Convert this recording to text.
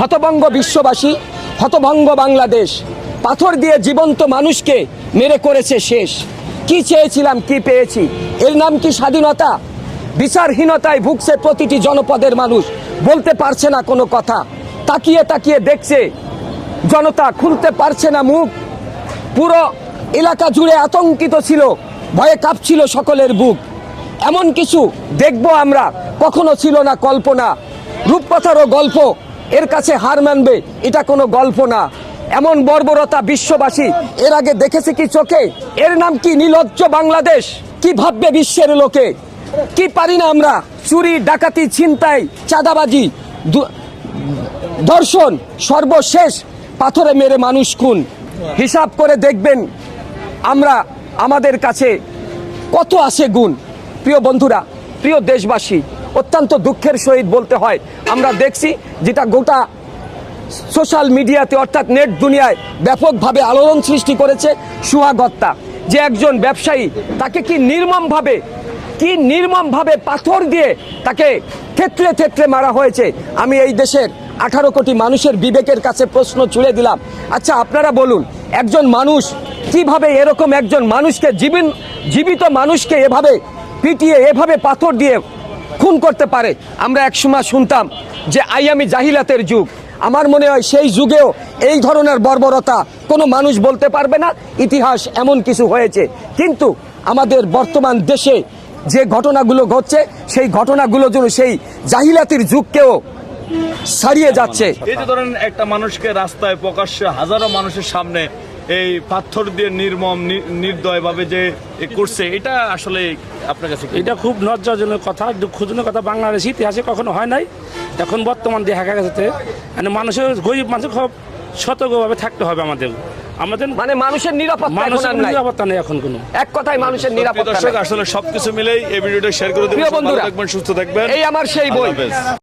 হতভঙ্গ বিশ্ববাসী, হতভঙ্গ বাংলাদেশ। পাথর দিয়ে জীবন্ত মানুষকে মেরে করেছে শেষ। কি চেয়েছিলাম, কি পেয়েছি? এর নাম কি স্বাধীনতা? বিচারহীনতায় ভুগছে প্রতিটি জনপদের মানুষ। বলতে পারছে না কোনো কথা। তাকিয়ে তাকিয়ে দেখছে, জনতা খুলতে পারছে না মুখ। পুরো এলাকা জুড়ে আতঙ্কিত ছিল, ভয়ে কাঁপছিল সকলের বুক। এমন কিছু দেখব আমরা, কখনো ছিল না কল্পনা। রূপকথারও গল্প এর কাছে হার মানবে, এটা কোনো গল্প না। এমন বর্বরতা বিশ্ববাসী, এর আগে দেখেছে কি চোখে? এর নাম কি নীলজ্জ বাংলাদেশ? কি ভাববে বিশ্বের লোকে? কি পারি না আমরা? চুরি, ডাকাতি, ছিনতাই, চাঁদাবাজি দর্শন সর্বশেষ পাথরে মেরে মানুষ খুন। হিসাব করে দেখবেন আমরা, আমাদের কাছে কত আসে গুণ। প্রিয় বন্ধুরা, প্রিয় দেশবাসী অত্যন্ত দুঃখের সহিত বলতে হয়। আমরা দেখছি যেটা গোটা সোশ্যাল মিডিয়াতে অর্থাৎ নেট দুনিয়ায় ব্যাপকভাবে আলোড়ন সৃষ্টি করেছে সুহাগত্তা যে একজন ব্যবসায়ী তাকে কি নির্মমভাবে কি নির্মমভাবে পাথর দিয়ে তাকে থেতলে থেতলে মারা হয়েছে? আমি এই দেশের আঠারো কোটি মানুষের বিবেকের কাছে প্রশ্ন ছুড়ে দিলাম। আচ্ছা আপনারা বলুন, একজন মানুষ কীভাবে এরকম একজন মানুষকে জীবন জীবিত মানুষকে এভাবে পিটিয়ে, এভাবে পাথর দিয়ে খুন করতে পারে। আমরা একসময় শুনতাম যে আইয়ামি জাহিলাতের যুগ। আমার মনে হয় সেই যুগেও এই ধরনের বর্বরতা কোনো মানুষ বলতে পারবে না। ইতিহাস এমন কিছু হয়েছে। কিন্তু আমাদের বর্তমান দেশে যে ঘটনাগুলো ঘটছে, সেই ঘটনাগুলো যেন সেই জাহিলাতির যুগকেও ছাড়িয়ে যাচ্ছে। এই যে ধরেন একটা মানুষকে রাস্তায় প্রকাশ্যে হাজারো মানুষের সামনে এই পাথর দিয়ে নির্মম নি- নির্দয়ভাবে যে এ করছে এটা আসলে আপনার কাছে এটা খুব লজ্জাজনক কথা দুঃখজনক কথা। বাংলাদেশ ইতিহাসে কখনো হয় নাই। এখন বর্তমান দেখা গেছে মানে মানুষের গরিব মানুষ খুব সতর্কভাবে থাকতে হবে আমাদের। আমাদের মানে মানুষের নিরাপত্তা মানুষের নিরাপত্তা নেই এখন কোনো। এক কথায় মানুষের প্রিয় নিরাপত্তা আসলে সবকিছু মিলেই এই ভিডিওটা শেয়ার করে দেবেন। বন্ধুরা, সুস্থ থাকবেন। এই আমার সেই বই।